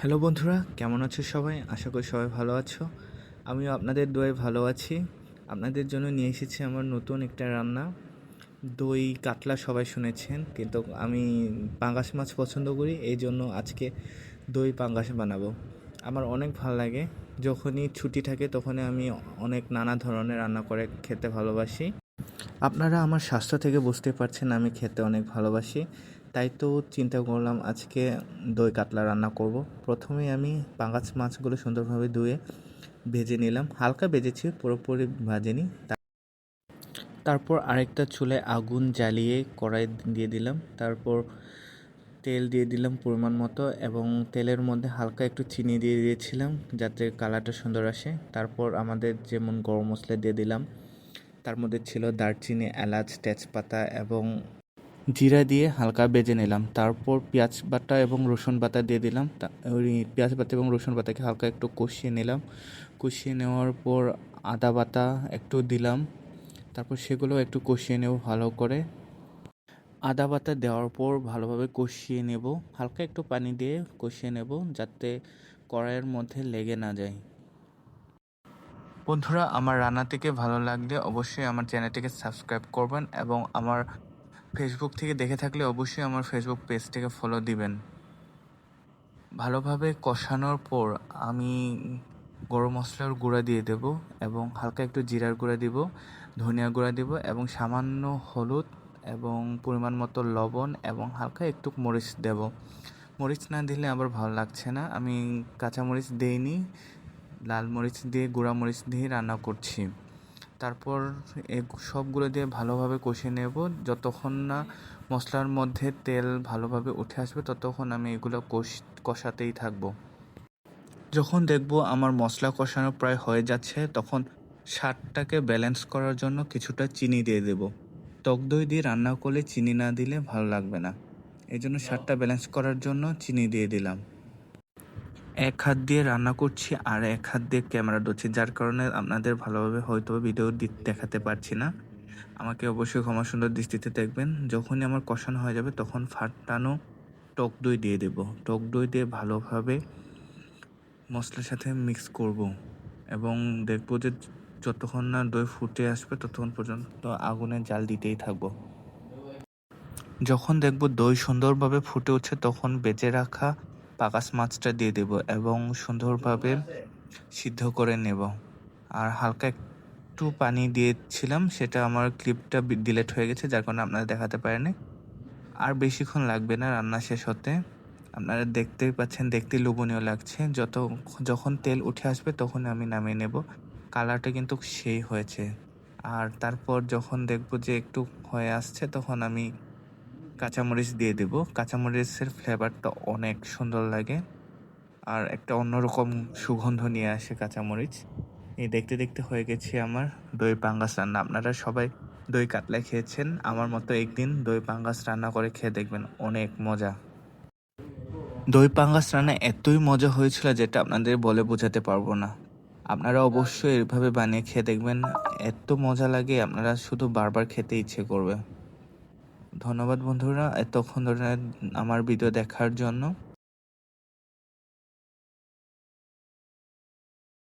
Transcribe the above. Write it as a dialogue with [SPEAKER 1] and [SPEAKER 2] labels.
[SPEAKER 1] Hello বন্ধুরা, কেমন আছো সবাই? আশা করি সবাই ভালো আছো। আমিও আপনাদের দোয়ে ভালো আছি। আপনাদের জন্য নিয়ে এসেছি আমার নতুন একটা রান্না। দই কাতলা সবাই শুনেছেন, কিন্তু আমি পাঙ্গাস মাছ পছন্দ করি, এই জন্য আজকে দই পাঙ্গাস বানাবো। আমার অনেক ভালো লাগে। যখনই ছুটি থাকে তখনই আমি অনেক নানা ধরনের রান্না করে খেতে ভালোবাসি। আপনারা আমার স্বাস্থ্য থেকে বুঝতে পারছেন আমি খেতে অনেক ভালোবাসি। তাই তো চিন্তা করলাম আজকে দই কাতলা রান্না করব। প্রথমে আমি পাঙ্গাস মাছগুলো সুন্দরভাবে ধুয়ে ভেজে নিলাম। হালকা ভেজেছি, পুরোপুরি ভাজেনি। তারপর আরেকটা চুলায় আগুন জ্বালিয়ে কড়াই দিয়ে দিলাম। তারপর তেল দিয়ে দিলাম পরিমাণ মতো এবং তেলের মধ্যে হালকা একটু চিনি দিয়ে দিয়েছিলাম যাতে কালারটা সুন্দর আসে। তারপর আমাদের যেমন গরম মশলা দিয়ে দিলাম, তার মধ্যে ছিল দারচিনি, এলাচ, তেজপাতা এবং জিরা দিয়ে হালকা বেজে নিলাম। তারপর পেঁয়াজ বাটা এবং রসুন বাটা দিয়ে দিলাম। ওই পেঁয়াজ বাটা এবং রসুন বাটাকে হালকা একটু কষিয়ে নিলাম। কষিয়ে নেওয়ার পর আদা বাটা একটু দিলাম। তারপর সেগুলো একটু কষিয়ে নেব ভালো করে। আদা বাটা দেওয়ার পর ভালোভাবে কষিয়ে নেব। হালকা একটু পানি দিয়ে কষিয়ে নেব যাতে কড়াইয়ের মধ্যে লেগে না যায়। বন্ধুরা, আমার রান্না থেকে ভালো লাগলে অবশ্যই আমার চ্যানেলটিকে সাবস্ক্রাইব করবেন এবং আমার ফেসবুক থেকে দেখে থাকলে অবশ্যই আমার ফেসবুক পেজটিকে ফলো দিবেন। ভালোভাবে কষানোর পর আমি গরম মশলার গুঁড়া দিয়ে দেব এবং হালকা একটু জিরার গুঁড়া দিব, ধনিয়া গুঁড়া দিব এবং সামান্য হলুদ এবং পরিমাণ মতো লবণ এবং হালকা একটু মরিচ দেব। মরিচ না দিলে আবার ভালো লাগছে না। আমি কাঁচা মরিচ দিইনি, লাল মরিচ দিয়ে, গুঁড়া মরিচ দিয়ে রান্না করছি। তারপর এ সবগুলো দিয়ে ভালোভাবে কষিয়ে নেব। যতক্ষণ না মশলার মধ্যে তেল ভালোভাবে উঠে আসবে, ততক্ষণ আমি এগুলো কষ, কষাতেই থাকব। যখন দেখব আমার মশলা কষানো প্রায় হয়ে যাচ্ছে, তখন স্বাদটাকে ব্যালেন্স করার জন্য কিছুটা চিনি দিয়ে দেব। টক দই দিয়ে রান্না করলে চিনি না দিলে ভালো লাগবে না। এই জন্য স্বাদটা ব্যালেন্স করার জন্য চিনি দিয়ে দিলাম। এক হাত দিয়ে রান্না করছি আর এক হাত দিয়ে ক্যামেরা ধরছি, যার কারণে আপনাদের ভালোভাবে হয়তো ভিডিও দেখাতে পারছি না। আমাকে অবশ্যই ক্ষমা সুন্দর দৃষ্টিতে দেখবেন। যখনই আমার কষানো হয়ে যাবে তখন ফাটানো টক দই দিয়ে দেব। টক দই দিয়ে ভালোভাবে মশলার সাথে মিক্স করব এবং দেখব যে যতক্ষণ না দই ফুটে আসবে ততক্ষণ পর্যন্ত আগুনে জাল দিতেই থাকব। যখন দেখব দই সুন্দরভাবে ফুটে উঠছে তখন বেঁচে রাখা পাকাস মাছটা দিয়ে দেব এবং সুন্দরভাবে সিদ্ধ করে নেব। আর হালকা একটু পানি দিয়েছিলাম, সেটা আমার ক্লিপটা ডিলেট হয়ে গেছে, যার কারণে আপনারা দেখাতে পারেনি আর বেশিক্ষণ লাগবে না, রান্না শেষ হতে। আপনারা দেখতেই পাচ্ছেন, দেখতে লোভনীয় লাগছে। যত, যখন তেল উঠে আসবে তখন আমি নামিয়ে নেব। কালারটা কিন্তু সেই হয়েছে। আর তারপর যখন দেখব যে একটু হয়ে আসছে, তখন আমি কাঁচামরিচ দিয়ে দেব। কাঁচামরিচের ফ্লেভারটা অনেক সুন্দর লাগে। আর একটা অন্যরকম সুগন্ধ নিয়ে আসে কাঁচামরিচ। এই দেখতে দেখতে হয়ে গেছে আমার দই পাঙ্গাস রান্না। আপনারা সবাই দই কাতলা খেয়েছেন। আমার মতো একদিন দই পাঙ্গাস রান্না করে খেয়ে দেখবেন অনেক মজা। দই পাঙ্গাস রান্না এতই মজা হয়েছিল যেটা আপনাদের বলে বোঝাতে পারব না। আপনারা অবশ্যই এভাবে বানিয়ে খেয়ে দেখবেন। এত মজা লাগে, আপনারা শুধু বারবার খেতে ইচ্ছে করবে। ধন্যবাদ বন্ধুরা এতক্ষণ ধরে আমার ভিডিও দেখার জন্য।